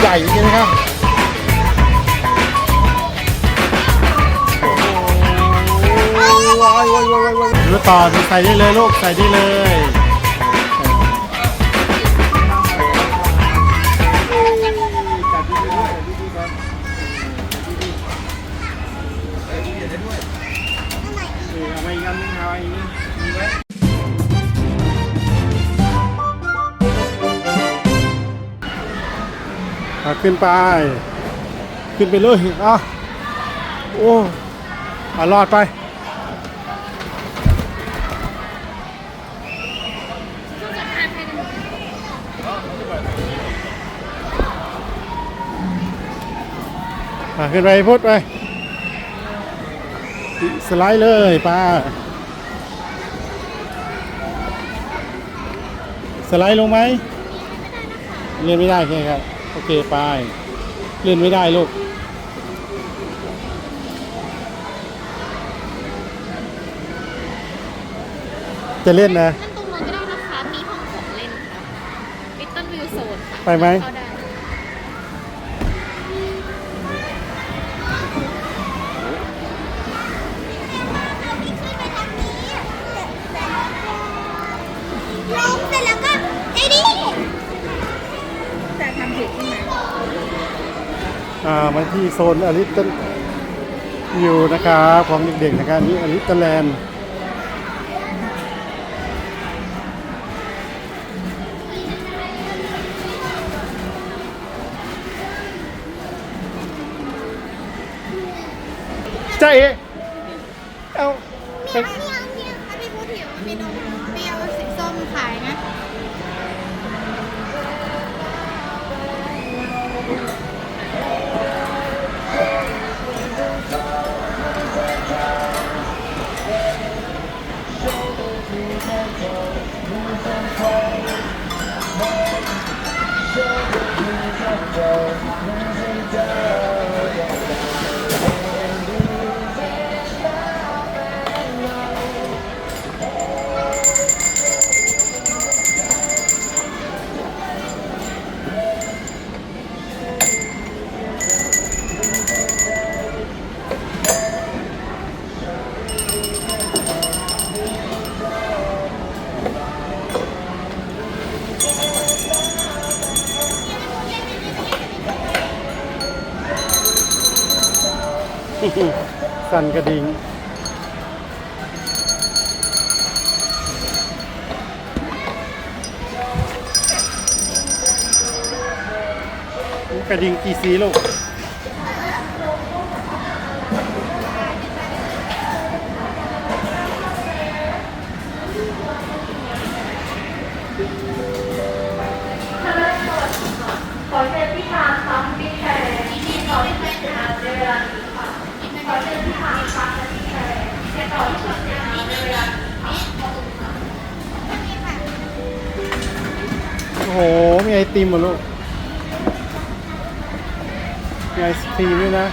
ใหญ่จริงๆนะครับโอ้โหว้ายว้ายว้ายว้ายดูต่อใส่ได้เลยลูกใส่ได้เลย ขึ้นไป ขึ้นไปเลยอะโอ้อะรอดไปขึ้นไปพุทธไปสไลด์เลยป้าสไลด์ลงไหมเล่นไม่ได้ใช่ไหมครับ โอเคไปเล่นไม่ได้ลูกจะเล่นนะ นั่นตรงนู้นก็ได้นะคะ มีห้องของเล่นค่ะลิตเติ้ลวิวโซนค่ะไปไหม เข้าได้ มาที่โซนอลิตอยู่นะครับของเด็กๆนะครับนี่อลิตแลนด์จ้าเอเอาเมียเมียเมียถ้าพี่พูดถึงมีนมเปรี้ยวสีส้มขายนะ สั่นกระดิ่งกระดิ่งกี่สีลูก โอ้โห มีไอติมเหรอลูก มีไอศครีมด้วยนะ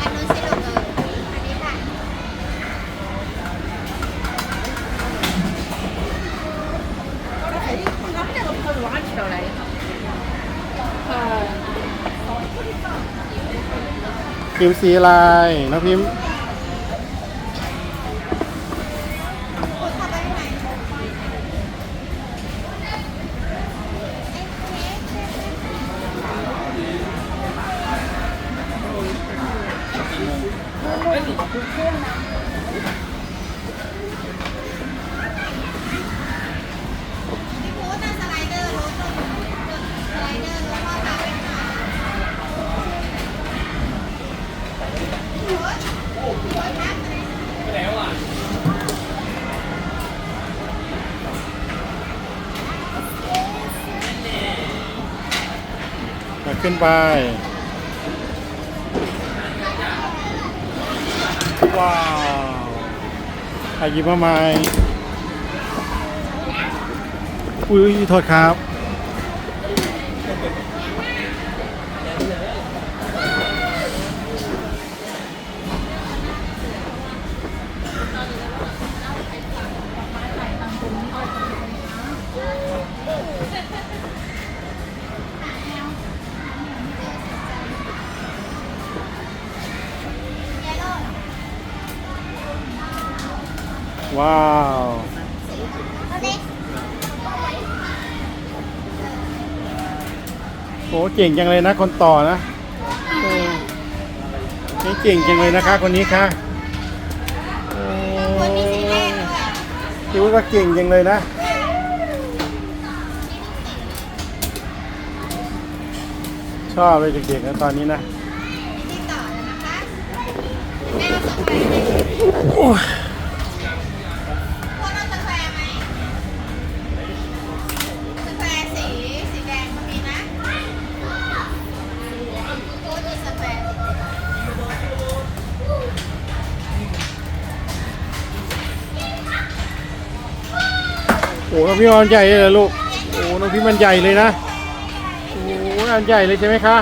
อันนู้นสิลูกเอออันนี้ค่ะพิมสีอะไรน้องพิมพ์ ขึ้นไปว้าวอายิบมาใหม่อุ้ยโทษครับ ว้าว โอ้เก่งจังเลยนะคนต่อนะนี่เก่งจังเลยนะคะ คนนี้ค่ะโอ้คิดว่าเก่งจังเลยนะชอบเลยเด็กๆนะตอนนี้นะมีที่ต่ น้องพี่มันใหญ่เลยลูก โอ้น้องพี่มันใหญ่เลยนะ โอ้อันใหญ่เลยใช่ไหมคะ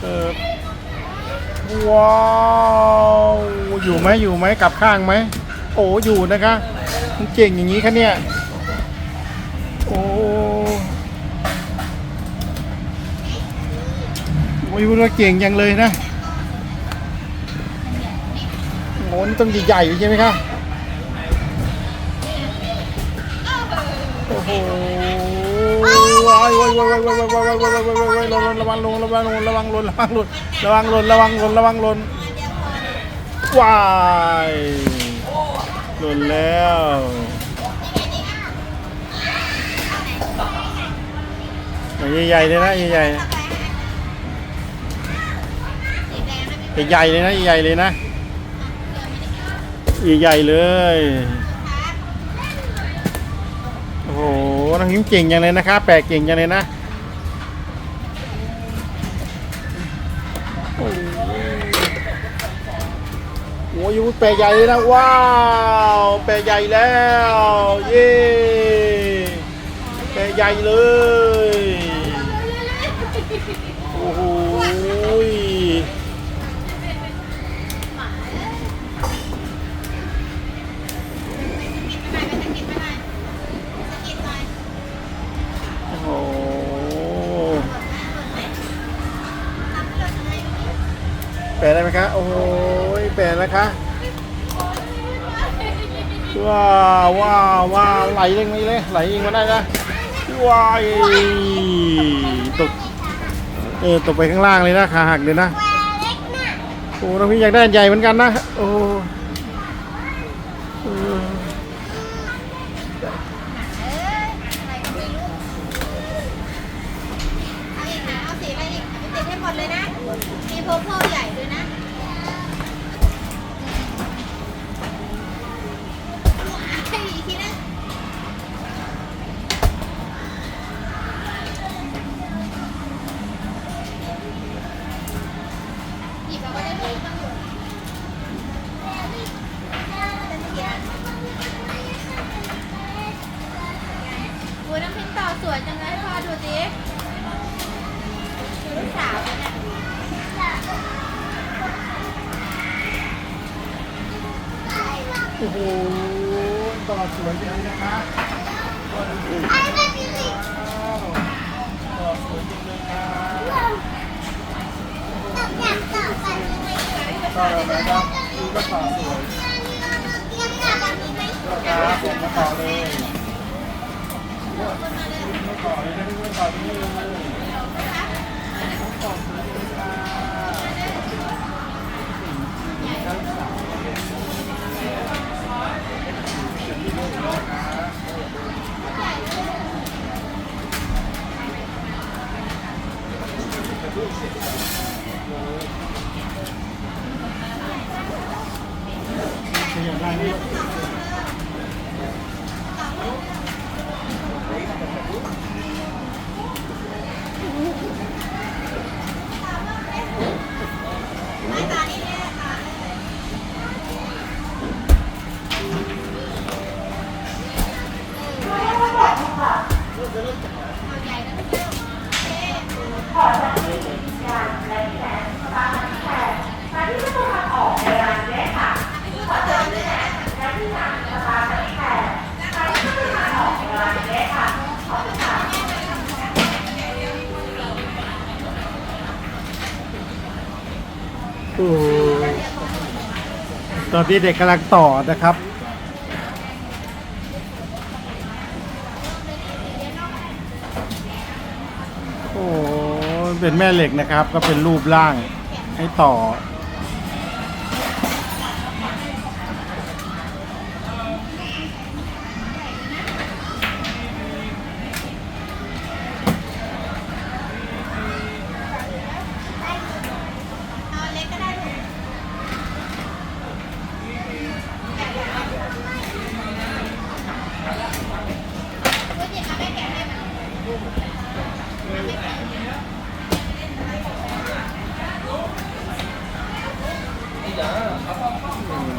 เออว้าวอยู่ไหมอยู่ไหมกลับข้างไหม โอ้อยู่นะคะ มันเก่งอย่างนี้คะเนี่ย โอ้โอ้ยว่าเก่งยังเลยนะโอนี่ต้องใหญ่ใช่ไหมคะโโหว้ายว้ายว้ายว้ายว้ายว้ายว้ายว้ายว้ายว้ายว้ายระวังลงระวังลงระวังลงระวังลงระวังลงระวังลงระวังลงว้ายหล่นแล้วใหญ่ๆเลยนะใหญ่ๆใหญ่ๆเลยนะใหญ่ๆเลยนะใหญ่ๆเลย โอ้โหน้องยิ้มเก่งจังเลยนะครับ แปลกเก่งจังเลยนะโอ้โหโอ้ยแปลใหญ่เลยนะว้าวแปลใหญ่แล้ว เย้แปลใหญ่เลย แปลได้ไหมคะ โอ้โหยแปลนะคะว้าวว้าวว้าวไหลเองไหมเลยไหลเองมาได้นะว้ายตกเออตกไปข้างล่างเลยนะขาหักเลยนะแควนะโอ้น้องพี่อยากได้ใหญ่เหมือนกันนะโอ้ อ้โหต่อสวยจังเลยนะคะไอ้แม่พี่ลิต่อสวยจังเลยค่ะต่อแบบนี้ไหมต่อแบบไหนครับดูก็ต่อสวยอยากต่อแบบนี้ไหมครับผมมาต่อเลยมาต่อเลยนะพี่มาต่อที่นี่เลย ตอนนี้เด็กกำลังต่อนะครับ โอ้เป็นแม่เหล็กนะครับ ก็เป็นรูปร่างให้ต่อ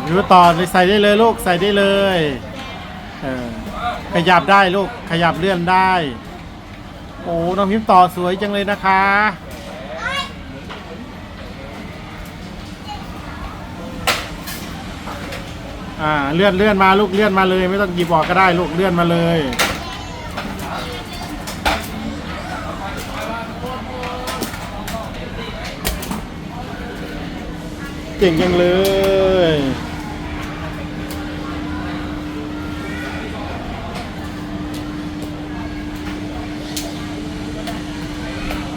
หรือต่อใส่ได้เลยลูกใส่ได้เลยเออขยับได้ลูกขยับเลื่อนได้ โอ้น้องพิมพ์ต่อสวยจังเลยนะคะ อ่าเลื่อนเลื่อนมาลูกเลื่อนมาเลย ไม่ต้องหยิบออกก็ได้ลูกเลื่อนมาเลยเก่งจังเลย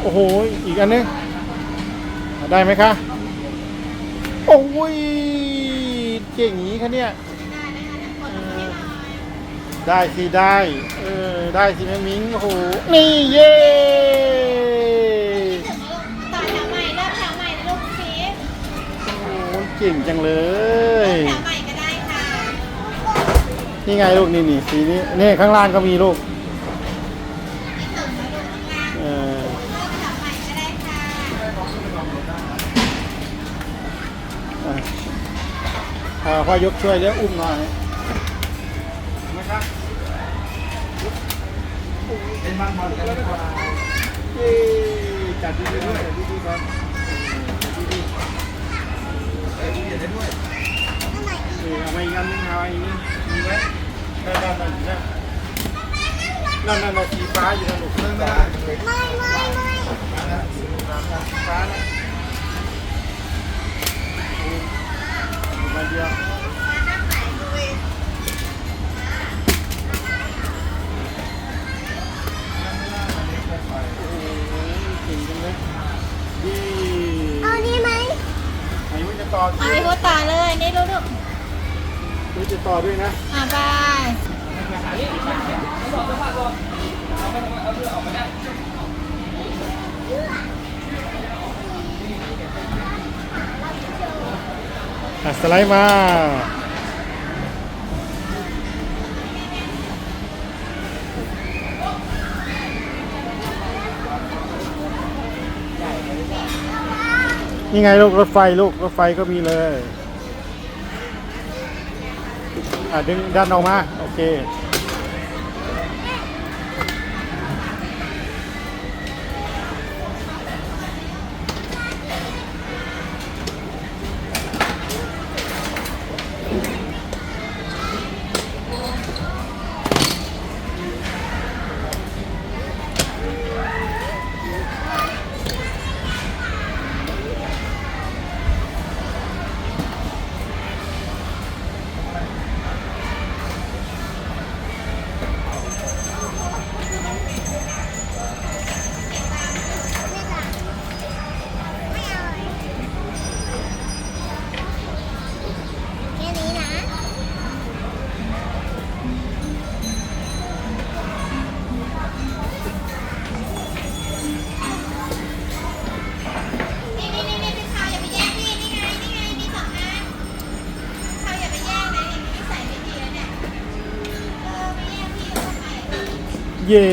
โอ้โห อีกอันนึง ได้ไหมคะ โอ้ยเก่งอย่างนี้คะเนี่ย ได้สิได้ เออ ได้สิแม่มิงโอ้โห นี่เย้ต่อแถวใหม่เริ่มแถวใหม่นะลูกพีชโอ้โหเก่งจังเลย แถวใหม่ก็ได้ค่ะ นี่ไงลูกนี่นี่สีนี้ นี่ข้างล่างก็มีลูก นี่ถึงแล้วลูกข้างล่าง เออ เริ่มแถวใหม่ก็ได้ค่ะ อะอ่า พ่อยกช่วยแล้วอุ้มหน่อยนะครับเป็นบางบอลกันดีกว่าเย้จัดดีๆด้วยจัดดีๆก่อนจัดดีๆเออเดี๋ยวได้ด้วยเออเอาไปอีกอันนึงเอาอีกนึงมีไหมนั่นนั่นนั่นนั่นนั่นนั่นนั่นสีฟ้าอยู่นะลูกนั่นนั่นนั่นไม่ไม่ไม่สีฟ้านะ ไลด์มานี่ไงลูกรถไฟลูกรถไฟก็มีเลย อะดึงดันออกมา โอเค เย่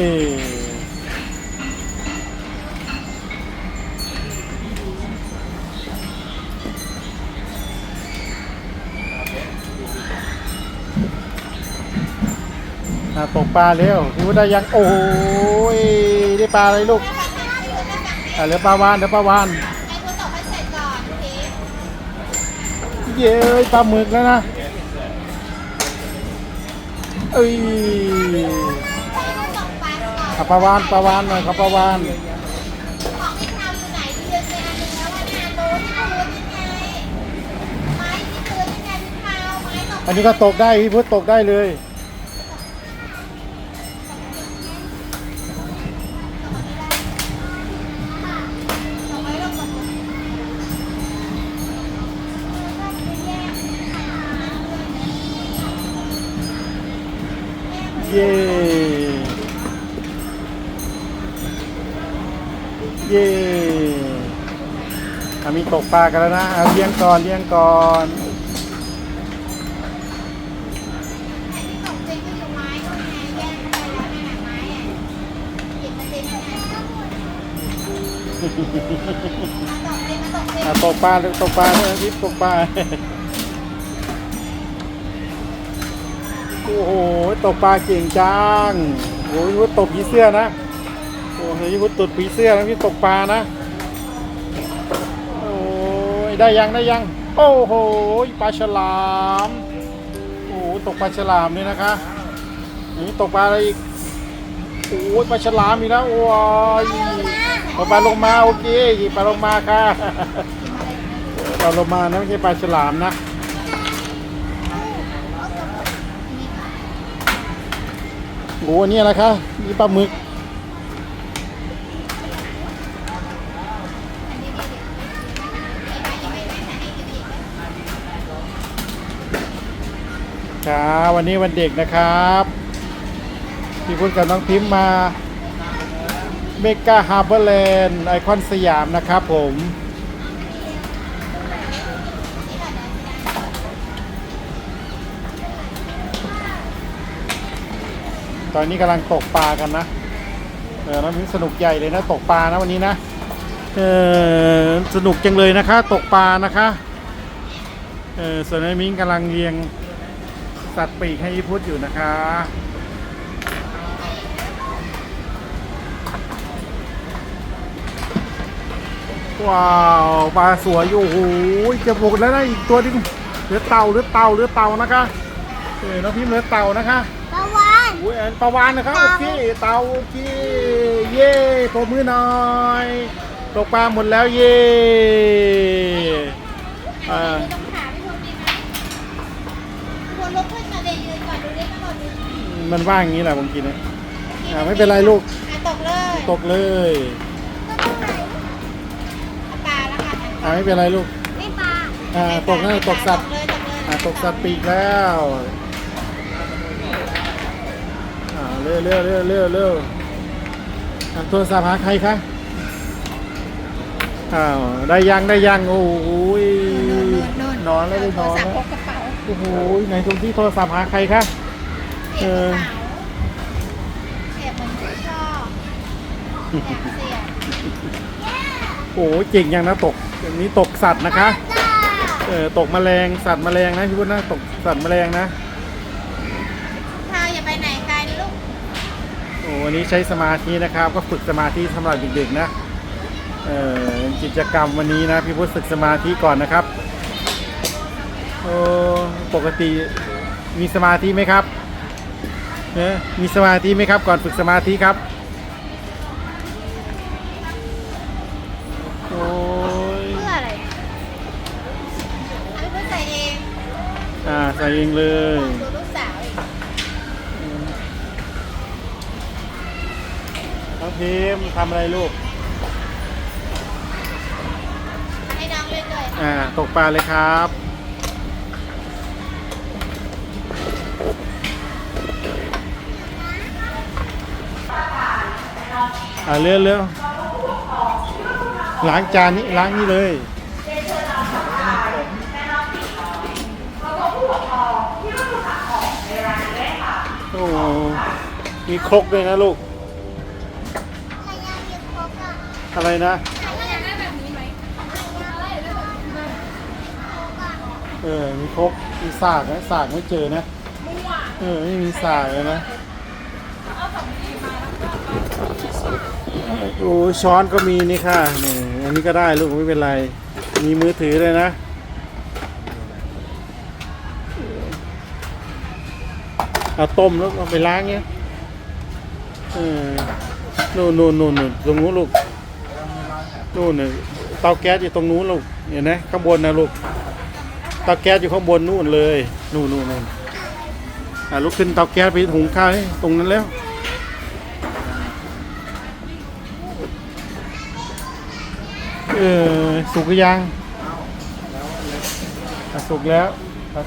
ตกปลาเร็วดูได้ยัง โอ้ยได้ปลาอะไรลูกเหลือปลาวานเหลือปลาวานไอ้คุณตอบให้เสร็จก่อนพีเย้ปลาหมึกแล้วนะเอ้ย ขับประวานประวานหน่อยขับประวานอันนี้กอันนี้ก็ตกได้พี่พุทธตกได้เลยเย้ เย้อามีตกปลากันแล้วนะเอาเลี้ยงก่อนเลี้ยงก่อนตกเต็มก็อยู่ไม้ก็ไงแยกไปแล้วนั่นน่ะไม้อะหยิบมาเต็มแล้วนะมาตกเต็มมาตกเต็มอะตกปลาตกปลาด้วยทิพย์ตกปลาโอ้โหตกปลาเก่งจังโอ้ยวุฒตกผีเสื้อนะ โอ้ยวุฒตกผีเสื้อนะพี่ตกปลานะ โอ้ยได้ยังได้ยัง โอ้โหปลาฉลาม โอ้ตกปลาฉลามนี่นะคะนี่ตกปลาอะไรอีก โอ้ยปลาฉลามอีกแล้วโอ้ยเอาปลาลงมาโอเคปลาลงมาค่ะปลาโลมานะไม่ใช่ปลาฉลามนะโอ้อันนี่อะไรคะนี่ปลาหมึก ครับวันนี้วันเด็กนะครับพี่พุทธกับน้องพิมพ์มาเมกาฮาร์เบอร์แลนด์ไอคอนสยามนะครับผมตอนนี้กำลังตกปลากันนะ เออน้องพิมพ์สนุกใหญ่เลยนะ ตกปลานะวันนี้นะ เออสนุกจังเลยนะคะ ตกปลานะคะ เออส่วนไอ้มิ้งกำลังเรียง สัตว์ปีกให้ยี่พุทธอยู่นะคะ ว้าวปลาสวยอยู่โอ้โหจะหมดแล้วนะอีกตัวนึงเหลือเต่าเหลือเต่าเหลือเต่านะคะเออน้องพิมพ์เหลือเต่านะคะปลาวานโอ้ยอันปลาวานนะครับโอเคเต่าโอเคเย่ปรบมือหน่อยตกปลาหมดแล้วเย่อ่า ต้องขาพี่พลดีไหมพี่พลลุกขึ้นมาเลยยืนก่อนดูดิมันหล่นอยู่ มันว่างอย่างนี้แหละบางทีเนี่ยอ่าไม่เป็นไรลูกอะตกเลยตกเลยเอาปลาแล้วกันอ่าไม่เป็นไรลูก ไม่ปลาอ่าตกนะตกสัตว์ เลยตกเลยอ่าตกสัตว์ปีกแล้วอ่าเร็วเร็วเร็วเร็วเร็วอ่าโทรศัพท์หาใครคะอ้าวได้ยังได้ยังโอ้ยนอนแล้วได้นอนสับแล้ว พกกระเป๋า โอ้โหไหนตรงที่โทรศัพท์หาใครคะ เสียบกระเป๋าเสียบเหมือนที่ชอบเสียบเสียบโอ้โหเก่งยังนะตกอย่างนี้ตกสัตว์นะคะ เออตกแมลงสัตว์แมลงนะพี่พุทธนะตกสัตว์แมลงนะพาอย่าไปไหนไกลนะลูกโอ้วันนี้ใช้สมาธินะครับ ก็ฝึกสมาธิสำหรับเด็กๆนะเออกิจกรรมวันนี้นะพี่พุทธฝึกสมาธิก่อนนะครับโอ้ปกติมีสมาธิไหมครับเนอะมีสมาธิไหมครับ ก่อนฝึกสมาธิครับ โอ้ยเพื่ออะไรเอาไปเพื่อใส่เองอ่าใส่เองเลยดูลูกสาวอีกน้องพิมทำอะไรลูก ให้น้องเล่นด้วยอ่า ตกปลาเลยครับ อ่าเร็วเร็วล้างจานนี้ล้างนี่เลยโอ้มีครกด้วยนะลูก อะไรนะ เออ มีครก มีสากนะสากไม่เจอนะ เออ ไม่มีสากเลยนะ โอ้ช้อนก็มีนี่ค่ะนี่อันนี้ก็ได้ลูกไม่เป็นไร มีมือถือเลยนะ เอาต้มแล้วเอาไปล้างเงี้ยเออนู่นนู่นนู่นนู่นตรงนู้นลูกนู่นน่ะเตาแก๊สอยู่ตรงนู้นลูกเห็นไหมข้างบนนะลูกเตาแก๊สอยู่ข้างบนนู่นเลย นู่นนู่นนู่นอะลุกขึ้นเตาแก๊สไปหุงข้าวตรงนั้นแล้ว เออสุกยังสุกแล้ว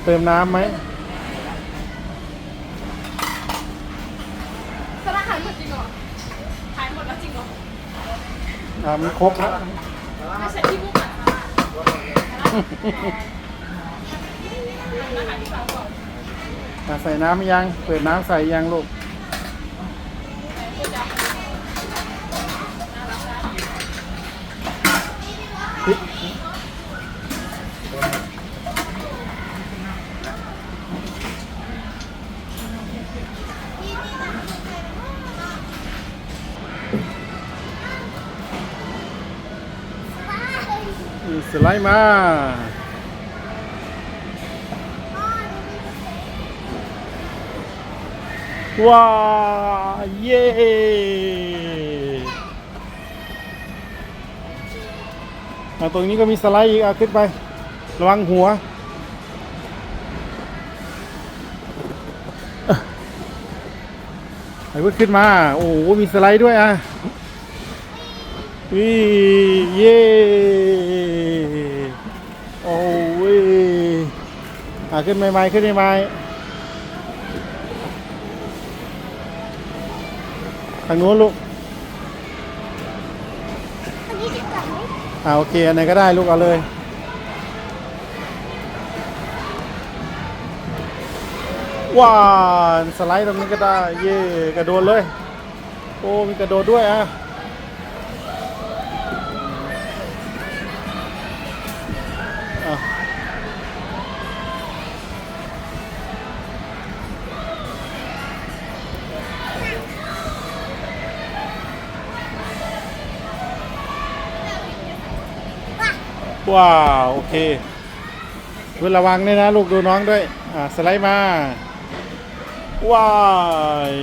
เติมน้ำไหมสลัดหายหมดจริงเหรอหายหมดแล้วจริงเหรออ่ามันครบแล้วไม่ใช่ที่บุกมาใส่น้ำยัง เปิดน้ำใส่ยังลูก มสไลด์มาว้าเย้อะตรงนี้ก็มีสไลด์อีกอะขึ้นไประวังหัวไอ้พุดขึ้นมา โอ้โห มีสไลด์ด้วยอะวิเย้โอ้ยอะ ขึ้นใหม่ๆขึ้นใหม่ๆทางนู้นลูกอันนี้ดีกว่าไหมอ่าโอเคอันไหนก็ได้ลูกเอาเลยว้าวสไลด์ตรงนี้ก็ได้ เย่กระโดดเลย โอ้มีกระโดดด้วยอะอะ ว้าว โอเคเวระวังด้วยนะ ลูกดูน้องด้วย อ่า สไลด์มา ว้าย